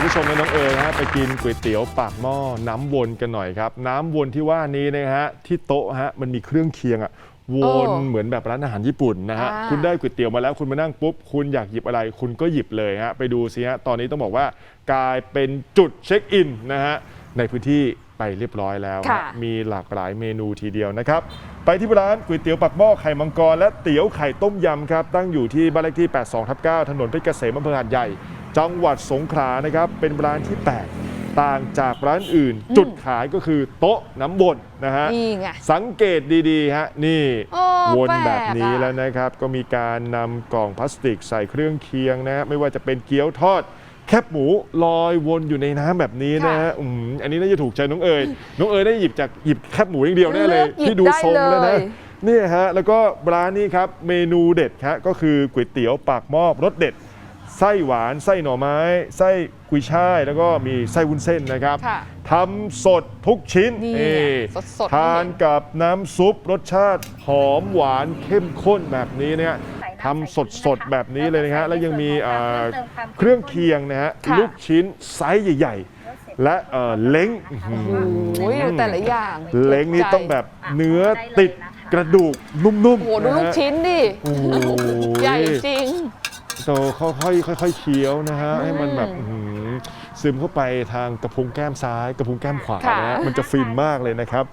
คุณผู้ชมและน้องเอ๋ยนะฮะไปกินก๋วยเตี๋ยวปากหม้อน้ำวนกันหน่อยครับ น้ำวนที่ว่านี้นะฮะที่โต๊ะฮะมันมีเครื่องเคียงอะวโอ้นเหมือนแบบร้านอาหารญี่ปุ่นนะฮะอ่า คุณได้ก๋วยเตี๋ยวมาแล้วคุณมานั่งปุ๊บ คุณอยากหยิบอะไร คุณก็หยิบเลยฮะไปดูสิฮะตอนนี้ต้องบอกว่ากลายเป็นจุดเช็คอินนะฮะในพื้นที่ไปเรียบร้อยแล้วฮะค่ะ มีหลากหลายเมนูทีเดียวนะครับ ไปที่ร้านก๋วยเตี๋ยวปักหม้อไข่มังกรและเตี๋ยวไข่ต้มยำครับตั้งอยู่ที่บ้านเลขที่ 82ทับ9ถนนเพชรเกษมอำเภอหาดใหญ่ จังหวัดสงขลานะครับเป็นร้านที่แปลกต่างจากร้านอื่น จุดขายก็คือโต๊ะน้ำบนนะฮะนี่ไง สังเกตดีๆฮะนี่โอ้วนแปลกแบบนี้อะ แล้วนะครับ ก็มีการนำกล่องพลาสติกใส่เครื่องเคียงนะฮะไม่ว่าจะเป็นเกี๊ยวทอด แคบหมูลอยวนอยู่ในน้ำแบบนี้นะฮะอืมอันนี้น่าจะถูกใจน้องเอ๋ยน้องเอ๋ยได้หยิบจากหยิบแคบหมูอย่างเดียวแน่เลยเลือกหยิบที่ดูทรงแล้วได้นะ เลย เนี่ยฮะแล้วก็ร้านนี้ครับเมนูเด็ดครับก็คือก๋วยเตี๋ยวปากหม้อรสเด็ด ไส้หวานไส้หน่อไม้ ไส้กุยช่าย แล้วก็มีไส้วุ้นเส้นนะครับค่ะทำสดทุกชิ้นนี่นี่สดๆ ทานกับน้ำซุปรสชาติหอมหวานเข้มข้นแบบนี้เนี่ยทำสดสดๆแบบนี้เลยนะฮะแล้วยังมีอ่าเครื่องเคียงนะฮะค่ะ ลูกชิ้นไซส์ใหญ่ ๆ และเอ่อเล้งอื้อหือ โอ้ยดูแต่ละอย่างเล้งนี่ถูกใจต้องแบบเนื้อติดกระดูกนุ่มโอ้ๆโหดูลูกนะฮะชิ้นดิ โอ้โหใหญ่จริง โตค่อยๆค่อยๆเคี้ยวนะฮะให้มันแบบอื้อหือซึมเข้าไปทางกระพุ้งแก้มซ้าย กระพุ้งแก้มขวาค่ะ นะฮะมันจะฟินมากเลยนะครับ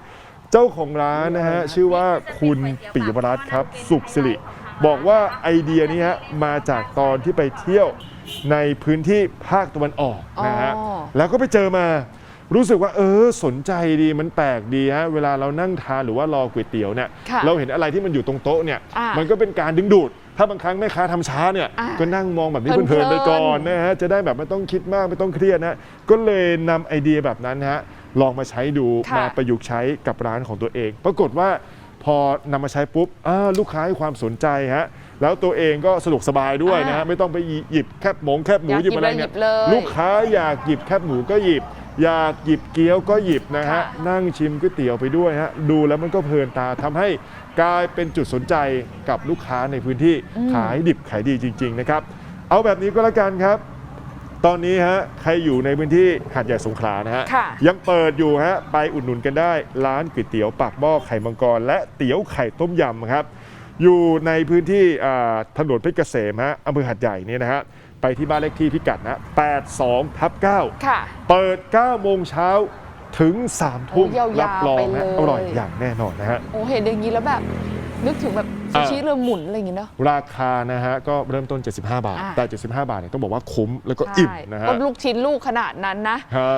เจ้าของร้านนะฮะชื่อว่าคุณปิยวรัตน์ครับ สุขสิริ บอกว่าไอเดียนี้ฮะมาจากตอนที่ไปเที่ยวในพื้นที่ภาคตะวันออกนะฮะอ๋อ แล้วก็ไปเจอมา รู้สึกว่าเออสนใจดีมันแปลกดีฮะเวลาเรานั่งทานหรือว่ารอก๋วยเตี๋ยวเนี่ยค่ะเราเห็นอะไรที่มันอยู่ตรงโต๊ะเนี่ยอ่ามั มันก็เป็นการดึงดูด ถ้าบางครั้งแม่ค้าทำช้าเนี่ยอ่าก็นั่งมองแบบนี้เพลินๆเพลินๆไปก่อนนะฮะจะได้แบบไม่ต้องคิดมากไม่ต้องเครียดนะก็เลยนำไอเดียแบบนั้นฮะลองมาใช้ดูค่ะมาประยุกต์ใช้กับร้านของตัวเอง ปรากฏว่าพอนำมาใช้ปุ๊บอ่าลูกค้าให้ความสนใจฮะแล้วตัวเองก็สะดวกสบายด้วยนะฮะไม่ต้องไปหยิบแคบหมงแคบหมูอยากหยิบอะไรหยิเนี่ยบเลยลูกค้าอยากหยิบแคบหมูก็หยิบ อยากหยิบเกี๊ยวก็หยิบนะฮะค่ะนั่งชิมก๋วยเตี๋ยวไปด้วยฮะ ดูแล้วมันก็เพลินตาทำให้กลายเป็นจุดสนใจกับลูกค้าในพื้นที่ขายดิบขายดีจริง ๆ นะครับ เอาแบบนี้ก็แล้วกันครับ ตอนนี้ฮะใครอยู่ในพื้นที่หาดใหญ่สงขลานะฮะค่ะยังเปิดอยู่ฮะไปอุดหนุนกันได้ ร้านก๋วยเตี๋ยวปากหม้อไข่มังกร และเตี๋ยวไข่ต้มยำครับ อยู่ในพื้นที่อ่าถนนเพชรเกษมฮะอำเภอหาดใหญ่เนี่ยนะฮะไปที่บ้านเลขที่พิกัดนะ 82ทับ9ค่ะเปิด 9 โมงเช้าถึง 3 ทุ่มโอ้ยาวๆรัรองไปนะเลยอร่อยอย่างแน่นอนนะฮะ โอ้เห็นอย่างนี้แล้วแบบ นึกถึงแบบซูชิเรือหมุนอะไรอย่างงี้เนาะ ราคานะฮะ ก็เริ่มต้น 75 บาทอ่าแต่ 75 บาทเนี่ยต้องบอกว่าคุ้มแล้วก็อิ่มใช่นะฮะก็ลูกชิ้นลูกขนาดนั้นนะฮะ